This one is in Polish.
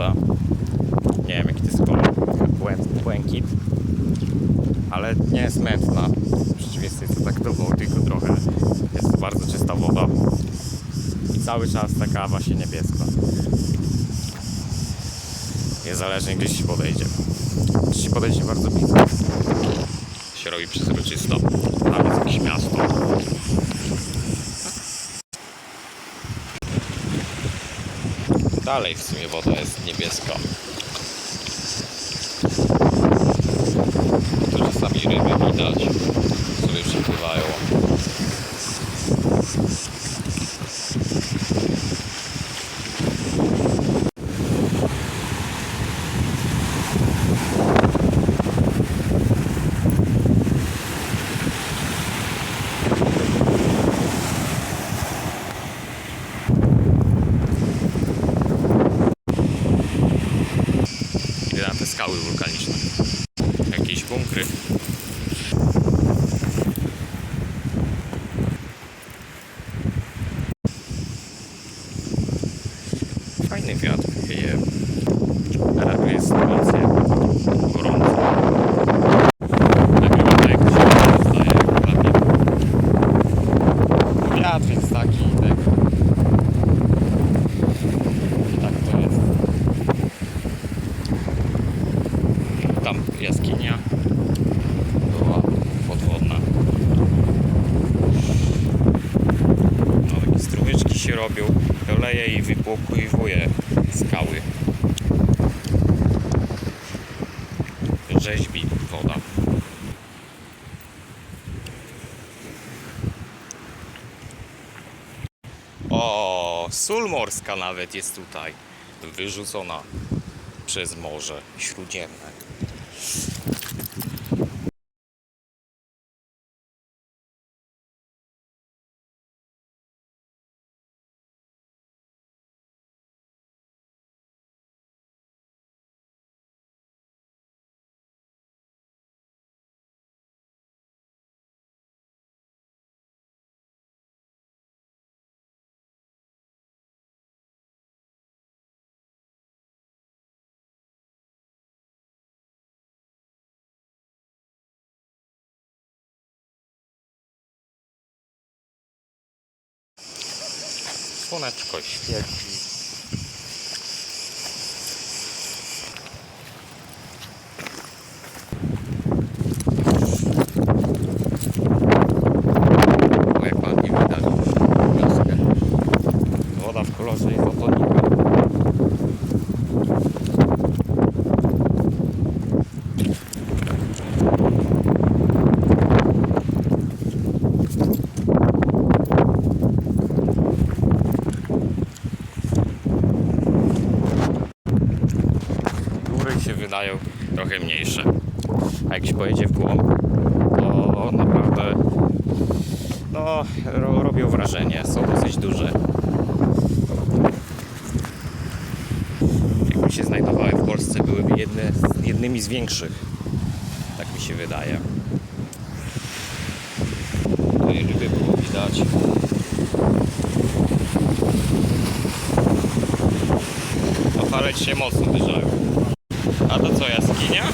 woda. Nie wiem jaki to jest kolor. Błękit. Ale nie jest mętna. W przeciwieństwie tak do tylko trochę. Jest to bardzo czysta woda. I cały czas taka właśnie niebieska. Niezależnie gdzieś się podejdzie. Gdzieś się podejdzie bardzo blisko. Się robi przezroczysto. Tam jest jakieś miasto. Dalej w sumie woda jest niebieska. Bunkry. Fajny wiatr wieje. Ratuje sytuację. Gorąco. Nagrywa to jak się zdaje, jak ładnie. Wiatr jest taki, tak. Tak to jest. Tam jaskinia była podwodna. No, takie strumyczki się robią, i wypłukuje skały. Rzeźbi woda. O, sól morska nawet jest tutaj wyrzucona przez Morze Śródziemne. Słoneczko świeci. Ładnie widać wioskę. Woda w kolorze izotonika. góry się wydają trochę mniejsze. A jak się pojedzie w głąb, to naprawdę no, ro, robią wrażenie, są dosyć duże. Jakby się znajdowały w Polsce, byłyby jedne, jednymi z większych. Tak mi się wydaje. Tutaj ryby było widać. No się mocno wyżały. A to co, jaskinia?